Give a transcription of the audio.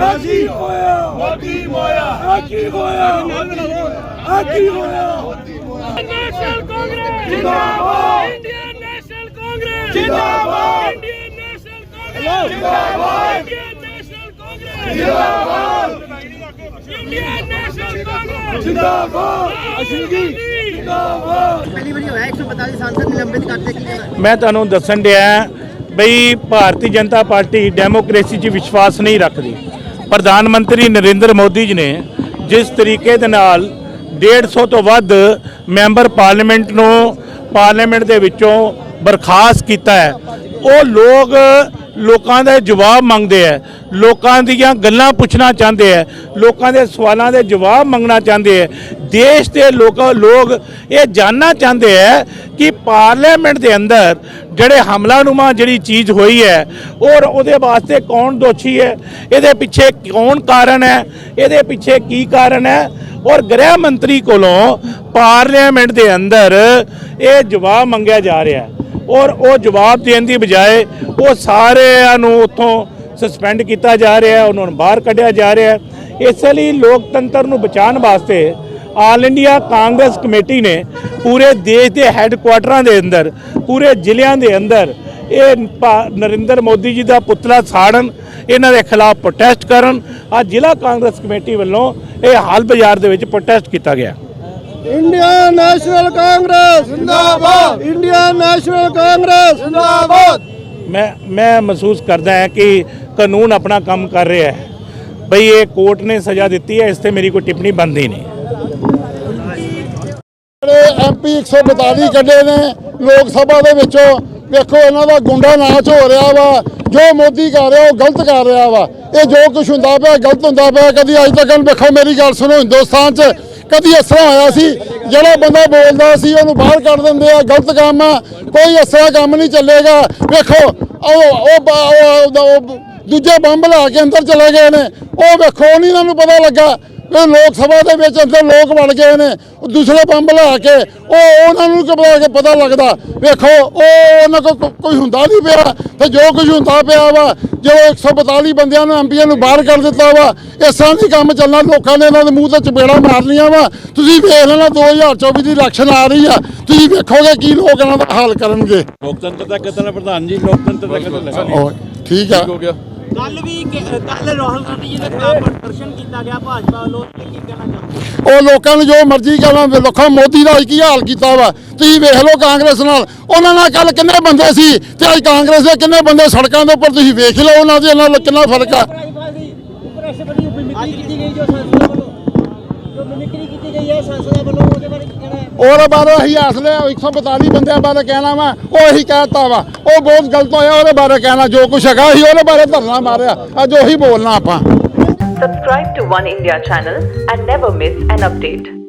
ਆ ਕੀ ਹੋਇਆ। ਮੋਦੀ ਮੋਇਆ। ਆ ਕੀ ਹੋਇਆ। ਆ ਕੀ ਹੋਇਆ ਨੈਸ਼ਨਲ ਕਾਂਗਰਸ ਜਿੰਦਾਬਾਦ। ਇੰਡੀਅਨ ਨੈਸ਼ਨਲ ਕਾਂਗਰਸ ਜਿੰਦਾਬਾਦ। ਇੰਡੀਅਨ ਨੈਸ਼ਨਲ ਕਾਂਗਰਸ ਜਿੰਦਾਬਾਦ। ਇੰਡੀਅਨ ਨੈਸ਼ਨਲ ਕਾਂਗਰਸ ਜਿੰਦਾਬਾਦ। ਇੰਡੀਅਨ ਨੈਸ਼ਨਲ ਕਾਂਗਰਸ ਜਿੰਦਾਬਾਦ। ਅਸ਼ੀਗੀ ਜਿੰਦਾਬਾਦ। ਪਹਿਲੀ ਵਾਰੀ ਹੋਇਆ 145 ਸਾਂਸਦ ਨਿਲੰਬਿਤ ਕਰਤੇ ਕੀ ਕਹਿਣਾ ਮੈਂ ਤੁਹਾਨੂੰ ਦੱਸਣ ਡਿਆ ਬਈ ਭਾਰਤੀ ਜਨਤਾ ਪਾਰਟੀ ਡੈਮੋਕ੍ਰੇਸੀ 'ਚ ਵਿਸ਼ਵਾਸ ਨਹੀਂ ਰੱਖਦੀ। ਪ੍ਰਧਾਨ ਮੰਤਰੀ ਨਰਿੰਦਰ ਮੋਦੀ ਜੀ ਨੇ ਜਿਸ ਤਰੀਕੇ ਦੇ ਨਾਲ 150 ਤੋਂ ਵੱਧ ਮੈਂਬਰ ਪਾਰਲੀਮੈਂਟ ਨੂੰ, ਪਾਰਲੀਮੈਂਟ ਦੇ ਵਿੱਚੋਂ ਬਰਖਾਸਤ ਕੀਤਾ ਹੈ। ਉਹ ਲੋਕ ਲੋਕਾਂ ਦੇ ਜਵਾਬ ਮੰਗਦੇ ਆ ਲੋਕਾਂ ਦੀਆਂ ਗੱਲਾਂ ਪੁੱਛਣਾ ਚਾਹੁੰਦੇ ਆ ਲੋਕਾਂ ਦੇ ਸਵਾਲਾਂ ਦੇ ਜਵਾਬ ਮੰਗਣਾ ਚਾਹੁੰਦੇ ਆ ਦੇਸ਼ ਦੇ ਲੋਕ ਲੋਕ ਇਹ ਜਾਨਣਾ ਚਾਹੁੰਦੇ ਆ ਕਿ ਪਾਰਲੀਮੈਂਟ ਦੇ ਅੰਦਰ ਜਿਹੜੇ ਹਮਲਾਨੁਮਾ ਜਿਹੜੀ ਚੀਜ਼ ਹੋਈ ਹੈ ਔਰ ਉਹਦੇ ਵਾਸਤੇ ਕੌਣ ਦੋਸ਼ੀ ਹੈ ਇਹਦੇ ਪਿੱਛੇ ਕੌਣ ਕਾਰਨ ਹੈ ਇਹਦੇ ਪਿੱਛੇ ਕੀ ਕਾਰਨ ਹੈ ਔਰ ਗ੍ਰਹਿ ਮੰਤਰੀ ਕੋਲੋਂ ਪਾਰਲੀਮੈਂਟ ਦੇ ਅੰਦਰ ਇਹ ਜਵਾਬ ਮੰਗਿਆ ਜਾ ਰਿਹਾ ਹੈ ਔਰ ਉਹ ਜਵਾਬ ਦੇਣ ਦੀ ਬਜਾਏ ਉਹ ਸਾਰਿਆਂ ਨੂੰ ਉੱਥੋਂ ਸਸਪੈਂਡ ਕੀਤਾ ਜਾ ਰਿਹਾ ਹੈ, ਉਹਨਾਂ ਨੂੰ ਬਾਹਰ ਕੱਢਿਆ ਜਾ ਰਿਹਾ ਹੈ। ਇਸ ਲਈ ਲੋਕਤੰਤਰ ਨੂੰ ਬਚਾਉਣ ਵਾਸਤੇ ਆਲ ਇੰਡੀਆ ਕਾਂਗਰਸ ਕਮੇਟੀ ਨੇ ਪੂਰੇ ਦੇਸ਼ ਦੇ ਹੈੱਡਕੁਆਟਰਾਂ ਦੇ ਅੰਦਰ, ਪੂਰੇ ਜ਼ਿਲ੍ਹਿਆਂ ਦੇ ਅੰਦਰ ਇਹ ਭਾ- ਨਰਿੰਦਰ ਮੋਦੀ ਜੀ ਦਾ ਪੁਤਲਾ ਸਾੜਨ, ਇਹਨਾਂ ਦੇ ਖਿਲਾਫ ਪ੍ਰੋਟੈਸਟ ਕਰਨ ਅੱਜ ਜ਼ਿਲ੍ਹਾ ਕਾਂਗਰਸ ਕਮੇਟੀ ਵੱਲੋਂ ਇਹ ਹਾਲ ਬਾਜ਼ਾਰ ਦੇ ਵਿੱਚ ਪ੍ਰੋਟੈਸਟ ਕੀਤਾ ਗਿਆ। ਇੰਡੀਅਨ ਨੈਸ਼ਨਲ ਕਾਂਗਰਸ ਜਿੰਦਾਬਾਦ ਇੰਡੀਅਨ ਨੈਸ਼ਨਲ ਕਾਂਗਰਸ ਜਿੰਦਾਬਾਦ ਮੈਂ ਮੈਂ ਮਹਿਸੂਸ ਕਰਦਾ ਹਾਂ ਕਿ ਕਾਨੂੰਨ ਆਪਣਾ ਕੰਮ ਕਰ ਰਿਹਾ ਹੈ। ਬਈ ਇਹ ਕੋਰਟ ਨੇ ਸਜ਼ਾ ਦਿੱਤੀ ਹੈ ਇਸ ਤੇ ਮੇਰੀ ਕੋਈ ਟਿੱਪਣੀ ਬਣਦੀ ਨਹੀਂ। ਜਿਹੜੇ ਐਮਪੀ 142 ਕੱਢੇ ਨੇ ਲੋਕ ਸਭਾ ਦੇ ਵਿੱਚੋਂ ਵੇਖੋ ਇਹਨਾਂ ਦਾ ਗੁੰਡਾ ਨਾਚ ਹੋ ਰਿਹਾ ਵਾ ਜੋ ਮੋਦੀ ਕਰ ਰਿਹਾ ਉਹ ਗਲਤ ਕਰ ਰਿਹਾ ਵਾ। ਇਹ ਜੋ ਕੁਝ ਹੁੰਦਾ ਪਿਆ ਗਲਤ ਹੁੰਦਾ ਪਿਆ ਕਦੀ ਅੱਜ ਤੱਕ ਵੇਖੋ ਮੇਰੀ ਗੱਲ ਸੁਣੋ ਹਿੰਦੁਸਤਾਨ 'ਚ ਕਦੀ ਇਸ ਤਰ੍ਹਾਂ ਹੋਇਆ ਸੀ, ਜਿਹੜਾ ਬੰਦਾ ਬੋਲਦਾ ਸੀ, ਉਹਨੂੰ ਬਾਹਰ ਕੱਢ ਦਿੰਦੇ ਆ, ਗਲਤ ਕੰਮ ਆ, ਕੋਈ ਇਸ ਤਰ੍ਹਾਂ ਕੰਮ ਨਹੀਂ ਚੱਲੇਗਾ। ਵੇਖੋ, ਉਹ ਉਹ ਦੂਜੇ ਬੰਬ ਲਾ ਕੇ ਅੰਦਰ ਚਲੇ ਗਏ ਨੇ, ਉਹ ਵੇਖੋ ਨਹੀਂ ਇਹਨਾਂ ਨੂੰ ਪਤਾ ਲੱਗਾ। ਇਹ ਲੋਕ ਸਭਾ ਦੇ ਵਿੱਚ ਅੰਦਰ ਲੋਕ ਵੜ ਗਏ ਨੇ ਉਹ ਦੂਸਰੇ ਬੰਬ ਲਾ ਕੇ ਉਹ ਉਹਨਾਂ ਨੂੰ ਪਤਾ ਕਿ ਪਤਾ ਲੱਗਦਾ। ਵੇਖੋ ਉਹ ਉਹਨਾਂ ਕੋ ਕੋਈ ਹੁੰਦਾ ਨਹੀਂ ਪਿਆ ਤੇ ਜੋ ਕੁਝ ਹੁੰਦਾ ਪਿਆ ਵਾ ਜੋ 142 ਬੰਦਿਆਂ ਨੂੰ ਐਮਪੀਆਂ ਨੂੰ ਬਾਹਰ ਕਰ ਦਿੱਤਾ ਵਾ ਇਸ ਤਰ੍ਹਾਂ ਦੀ ਕੰਮ ਚੱਲਣਾ ਲੋਕਾਂ ਨੇ ਇਹਨਾਂ ਦੇ ਮੂੰਹ ਤੇ ਚਪੇੜਾ ਮਾਰਨੀਆਂ ਵਾ। ਤੁਸੀਂ ਵੇਖ ਲੈਣਾ 2024 ਦੀ ਇਲੈਕਸ਼ਨ ਆ ਰਹੀ ਆ ਤੁਸੀਂ ਵੇਖੋਗੇ ਕੀ ਲੋਕ ਇਹਨਾਂ ਦਾ ਹਾਲ ਕਰਨਗੇ। ਲੋਕਤੰਤਰ ਦਾ ਕਤਲ ਪ੍ਰਧਾਨ ਜੀ? ਲੋਕਤੰਤਰ ਦਾ ਕਤਲ ਠੀਕ ਆ। ਕੱਲ ਵੀ ਕੱਲ ਰਾਹੁਲ ਗਾਂਧੀ ਜੀ ਦੇ ਖਿਲਾਫ ਪ੍ਰਦਰਸ਼ਨ ਕੀਤਾ ਗਿਆ ਭਾਜਪਾ ਵੱਲੋਂ ਤੇ ਕੀ ਕਹਿਣਾ ਚਾਹੁੰਦੇ ਉਹ ਲੋਕਾਂ ਨੂੰ ਜੋ ਮਰਜ਼ੀ ਕਹਿਣਾ ਲੋਕਾਂ ਮੋਦੀ ਦਾ ਕੀ ਹਾਲ ਕੀਤਾ ਵਾ? ਤੁਸੀਂ ਵੇਖ ਲਓ ਕਾਂਗਰਸ ਨਾਲ ਉਹਨਾਂ ਨਾਲ ਕੱਲ ਕਿੰਨੇ ਬੰਦੇ ਸੀ? ਤੇ ਅੱਜ ਕਾਂਗਰਸ ਦੇ ਕਿੰਨੇ ਬੰਦੇ ਸੜਕਾਂ ਦੇ ਉੱਪਰ ਤੁਸੀਂ ਵੇਖ ਲਓ ਉਹਨਾਂ ਦੇ ਨਾਲ ਕਿੰਨਾ ਫ਼ਰਕ ਆ। ਉਪਰਾਸ਼ਟਰਪਤੀ ਮਿਮਿਕਰੀ ਕੀਤੀ ਗਈ ਜੋ ਸੰਸਦ ਵੱਲੋਂ ਜੋ ਮਿਮਿਕਰੀ ਕੀਤੀ ਗਈ ਹੈ ਸੰਸਦ ਵੱਲੋਂ ਉਹਦੇ ਬਾਰੇ ਕੀ ਕਹਿਣਾ ਹੈ ਉਹਦੇ ਬਾਰੇ ਅਸੀਂ ਅਸਲੇ 142 ਬੰਦਿਆਂ ਬਾਰੇ ਕਹਿਣਾ ਵਾ ਉਹ ਅਸੀਂ ਕਹਿਤਾ ਵਾ ਉਹ ਬਹੁਤ ਗਲਤ ਹੋਇਆ ਉਹਦੇ ਬਾਰੇ ਕਹਿਣਾ ਜੋ ਕੁਛ ਹੈਗਾ ਅਸੀਂ ਉਹਦੇ ਬਾਰੇ ਧਰਨਾ ਮਾਰਿਆ ਅੱਜ ਉਹੀ ਬੋਲਣਾ ਆਪਾਂ Subscribe to One India channel and never miss an update.